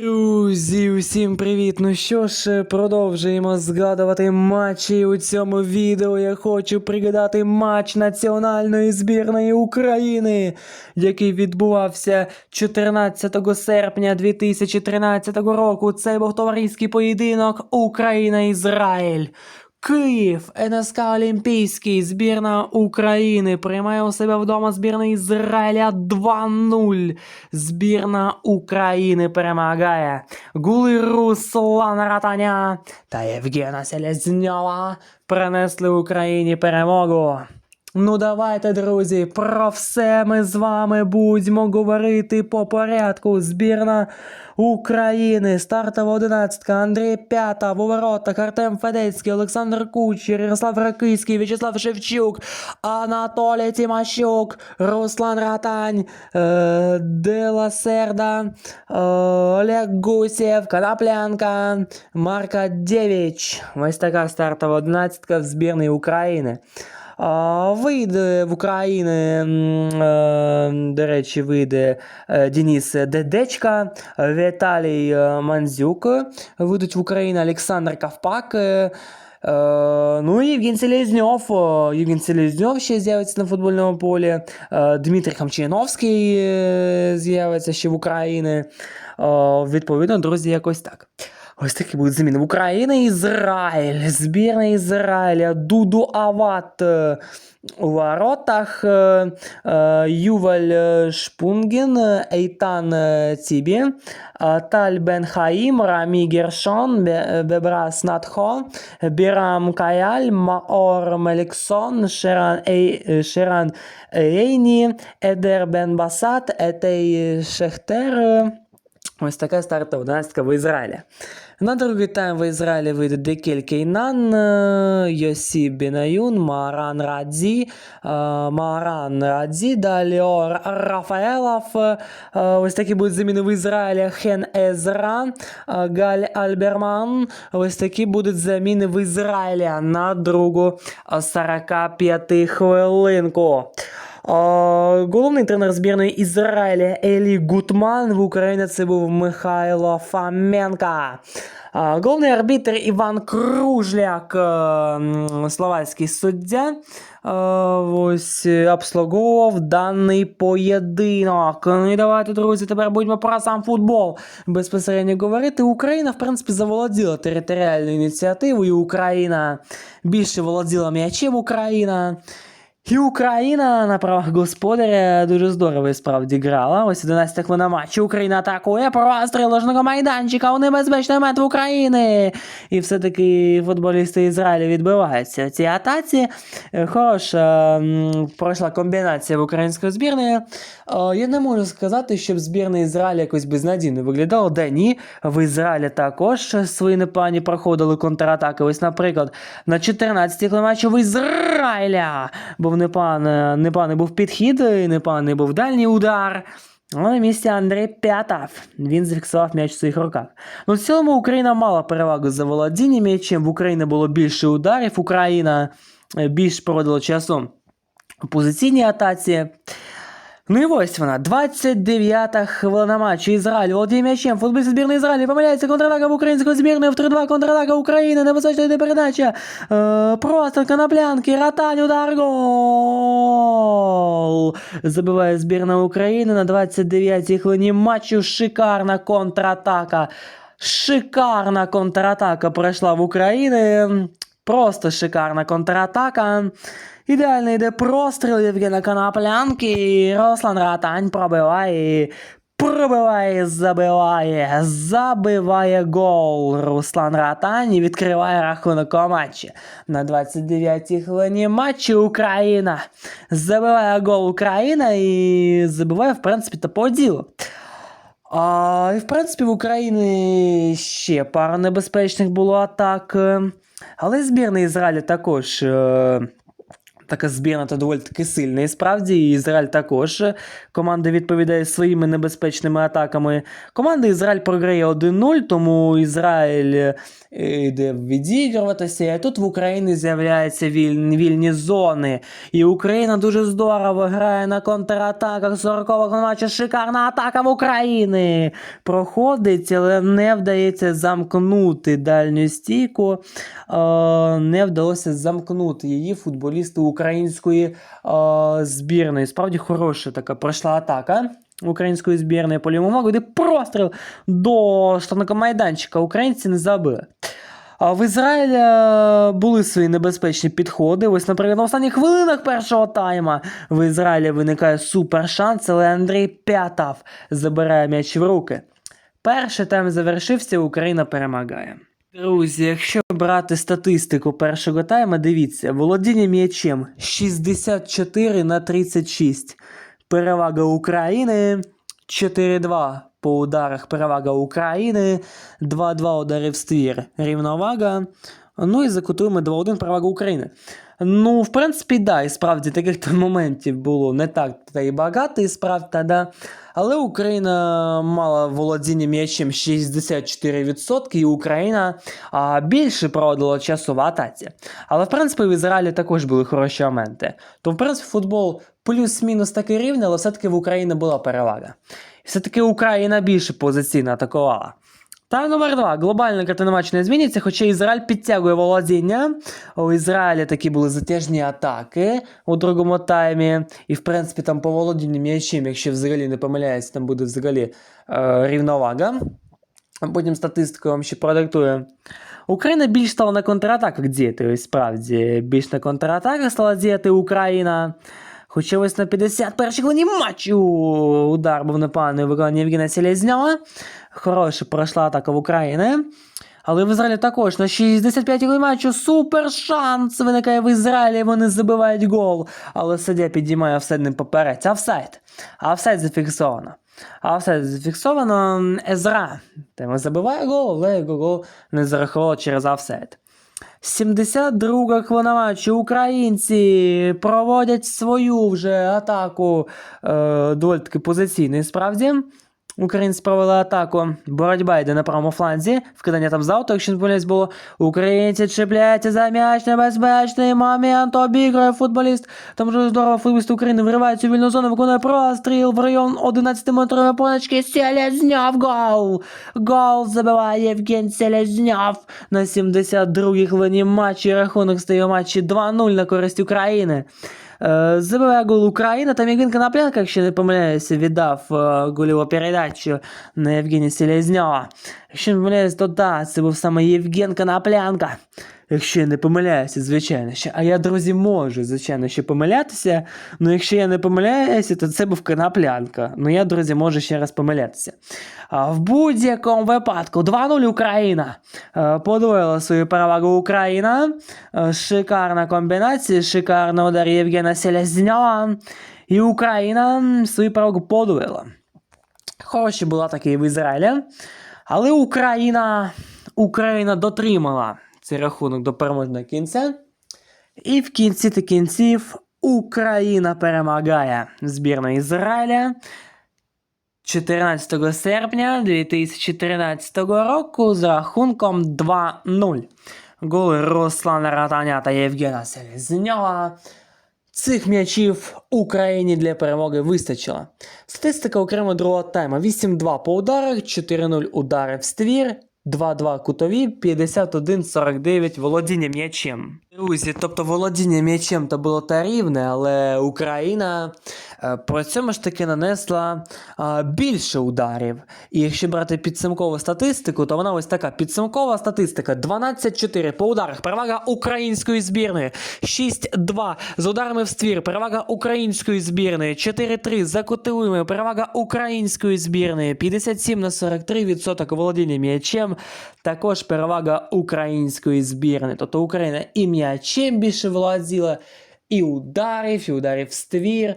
Друзі, усім привіт! Ну що ж, продовжуємо згадувати матчі. У цьому відео я хочу пригадати матч національної збірної України, який відбувався 14 серпня 2013 року. Це був товариський поєдинок Україна-Ізраїль. Київ, НСК Олімпійський, збірна України приймає у себе вдома збірна Ізраїля 2-0. Збірна України перемагає. Гули Руслана Ратаня та Євгена Селезньова принесли Україні перемогу. Ну давайте, друзі, про все ми з вами будемо говорити по порядку. Збірна України, стартова одинадцятка, Андрій П'ята, в воротах, Федецький, Олександр Кучер, Ярослав Ракийський, В'ячеслав Шевчук, Анатолій Тимощук, Руслан Ратань, е, Дела Серда, е, Олег Гусєв, Коноплянка, Марка Девіч. Ось така стартова одинадцятка в України. Вийде в Україні, е, до речі, вийде е, Денис Дедечка, Віталій Манзюк. Вийдуть в Україну Олександр Ковпак. е, Ну і Євген Селезньов. Євген Селезньов ще з'явиться на футбольному полі. Дмитрій Хамчиновський з'явиться ще в Україні. Відповідно, друзі, якось так. Ось такі будуть заміни. В Україні Ізраїль. Збірна Ізраїля. Дуду Ават е, у воротах. е, е, Юваль е, Шпунген, е, Ейтан е, Цібі, е, Таль Бен Хаїм, Рамі Гершон, Бе- е, Бебрас Надхо, Бірам Каяль, Маор Меліксон, Шеран, Ей, е, Шеран Ейні, Едер Бен Басат, Етей Шехтер. Ось така стартова одинадцятка в Ізраїлі. На другий тайм в Ізраїлі вийде Декель Кейнан, е, Йосі Бінаюн, Маран Радзі, е, Маран Радзі, далі Ор Рафаелов. е, Ось такі будуть заміни в Ізраїлі. Хен Езра, Галь Альберман. Ось такі будуть заміни в Ізраїлі на другу е, 45 хвилинку. Головний тренер збірної Ізраїля Елі Гутман в Україні це був Михайло Фоменка. А, Головний арбітр Іван Кружляк, е, словацький суддя, е, ось обслуговував даний поєдинок. Ну і давайте, друзі, тепер будемо про сам футбол безпосередньо говорити. Україна, в принципі, заволоділа територіальною ініціативою. Україна більше володіла м'ячем Україна. І Україна на правах господаря дуже здорово і справді грала. Ось 11 хвилина матчу. Україна атакує простріл ложного майданчика у небезпечний мет України. І все-таки футболісти Ізраїля відбиваються в цій атаці. Е, Хороша пройшла комбінація в української збірної. Е, Я не можу сказати, щоб збірна Ізраїля якось безнадійно виглядала. Да ні, в Ізраїлі також свої непогані проходили контратаки. Ось, наприклад, на 14-й хвилині матчу в Ізраїля був непоганий, непоганий був підхід, і непоганий був дальній удар. Але на місці Андрій П'ятав. Він зафіксував м'яч у своїх руках. Ну, в цілому Україна мала перевагу за володінням м'ячем. В Україні було більше ударів. Україна е, більш проводила часу у позиційній атаці. Ну і ось вона, 29-та хвилина матчу. Ізраїль володіє м'ячем. Футболіст збірної Ізраїлю помиляється контратака в української збірної. В 3-2 контратака України. Небезпечна йде передача. Е, просто коноплянки. Ратань, удар, гол. Забиває збірна України на 29-й хвилині матчу. Шикарна контратака. Шикарна контратака пройшла в Україні. Просто шикарна контратака. Ідеально йде простріл Євгена Коноплянки. Руслан Ратань пробиває. Пробиває, забиває, забиває гол. Руслан Ратань і відкриває рахунок у матчі. На 29-й хвилині матчу Україна. Забиває гол Україна і забиває, в принципі, та по ділу. А, і в принципі в Україні ще пара небезпечних було атак. Але збірна Ізраїля також е, така збірна та доволі таки сильна. І справді і Ізраїль також. Команда відповідає своїми небезпечними атаками. Команда Ізраїль програє 1-0, тому Ізраїль е, йде відігруватися. І тут в Україні з'являються вільні, вільні зони. І Україна дуже здорово грає на контратаках 40-го матчу. Шикарна атака в Україні. Проходить, але не вдається замкнути дальню стійку. Е, не вдалося замкнути її футболісти української е, збірної. Справді хороша така пройшла атака. Української збірної по лівому флангу, де простріл до штрафного майданчика. Українці не забили. А в Ізраїлі е, були свої небезпечні підходи. Ось, наприклад, на останніх хвилинах першого тайма в Ізраїлі виникає супер шанс, але Андрій П'ятав забирає м'яч в руки. Перший тайм завершився, Україна перемагає. Друзі, якщо брати статистику першого тайма, дивіться, володіння м'ячем 64 на 36. Перевага України 4-2 по ударах. Перевага України 2-2 удари в ствір. Рівновага. Ну і за кутуємо 2-1 перевага України. Ну, в принципі, да, і справді таких моментів було не так та й багато, і справді, да. Але Україна мала володіння м'ячем 64%, і Україна а, більше проводила часу в атаці. Але в принципі в Ізраїлі також були хороші моменти. То, в принципі, футбол плюс-мінус такий рівний, але все-таки в Україні була перевага. Все-таки Україна більше позиційно атакувала. Та номер два. Глобальна картина матчу не зміниться, хоча Ізраїль підтягує володіння. У Ізраїлі такі були затяжні атаки у другому таймі. І, в принципі, там по володінню м'ячем, якщо взагалі не помиляюсь, там буде взагалі е, рівновага. А Потім статистику вам ще продиктую. Україна більш стала на контратаках діяти, ось справді. Більш на контратаках стала діяти Україна. Хоча ось на 51-й хвилині матчу удар був непоганий у виконанні Євгена Селезньова. Хороша пройшла атака в Україні. Але в Ізраїлі також на 65-й матчу супер шанс виникає в Ізраїлі, вони забивають гол. Але суддя підіймає офсайдним поперець. Офсайд. Офсайд зафіксовано. Офсайд зафіксовано Езра. Тема забиває гол, але гол не зарахувало через офсайд. 72 хвилина матчу. Українці проводять свою вже атаку е, доволі таки позиційної справді. Українці провели атаку. Боротьба йде на правому фланзі. Вкидання там з ауту, якщо не помиляюсь, було. Українці чіпляються за м'яч, небезпечний момент. Обіграє футболіст. Там дуже здорово футболіст України виривається у вільну зону, виконує простріл в район 11-метрової поночки. Селезньов гол! Гол забиває Євген Селезньов на 72-й хвилині матчі. Рахунок стає матчі 2-0 на користь України. Е, Забиває гол Україна, там Євген Конопленко, якщо не помиляюся, віддав е, гольову передачу на Євгенія Селезньова. Якщо не помиляюсь, то да, це був саме Євген Коноплянка. Якщо я не помиляюся, звичайно ще. А я, друзі, можу, звичайно, ще помилятися. Ну, якщо я не помиляюся, то це був коноплянка. Ну, я, друзі, можу ще раз помилятися. А в будь-якому випадку 2-0 Україна. Е, Подвоїла свою перевагу Україна. Е, Шикарна комбінація, шикарний удар Євгена Селезньова. І Україна свою перевагу подвоїла. Хороші була таки в Ізраїлі. Але Україна, Україна дотримала цей рахунок до переможного кінця. І в кінці та кінців Україна перемагає збірну Ізраїля 14 серпня 2013 року з рахунком 2-0. Голи Руслана Ратаня та Євгена Селезньова. Цих м'ячів Україні для перемоги вистачило. Статистика окремо другого тайма: 8-2 по ударах, 4-0 удари в ствір, 2-2 кутові, 51-49 володіння м'ячем. Друзі, тобто володіння м'ячем то було та рівне, але Україна е, при цьому ж таки нанесла е, більше ударів. І якщо брати підсумкову статистику, то вона ось така: підсумкова статистика: 12-4 по ударах. Перевага української збірної, 6-2 з ударами в ствір. Перевага української збірної, 4-3 за кутовими. Перевага української збірної, 57 на 43% володіння м'ячем. Також перевага української збірної. Тобто Україна і м'ячем більше володіла, і ударів, і ударів в ствір.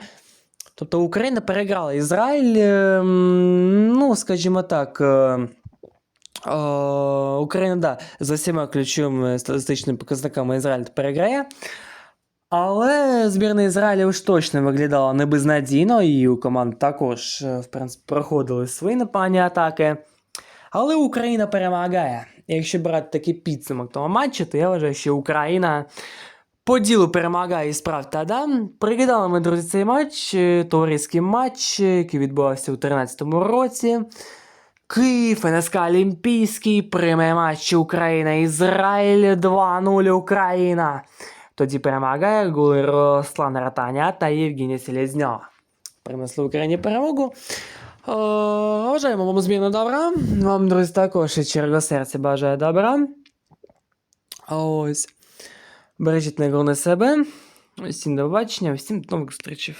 Тобто Україна переграла Ізраїль, ем, ну, скажімо так. е, е, Україна, да, за всіма ключовими статистичними показниками Ізраїль переграє. Але збірна Ізраїля уж точно виглядала не безнадійно, і у команд також, е, в принципі, проходили свої напані атаки. Але Україна перемагає. Якщо брати такий підсумок того матчу, то я вважаю, що Україна по ділу перемагає і справді да. Пригадали ми, друзі, цей матч, е, товариський матч, який відбувався у 2013 році. Київ, НСК Олімпійський, прийме матч Україна-Ізраїль 2-0 Україна. Тоді перемагає голи Руслана Ратаня та Євгенія Селезньова. Принесли Україні перемогу. Бажаємо вам зміну добра. Вам, друзі, також і черга серця бажає добра. Ось. Бережіть на на себе. Всім до побачення, всім до нових зустрічей.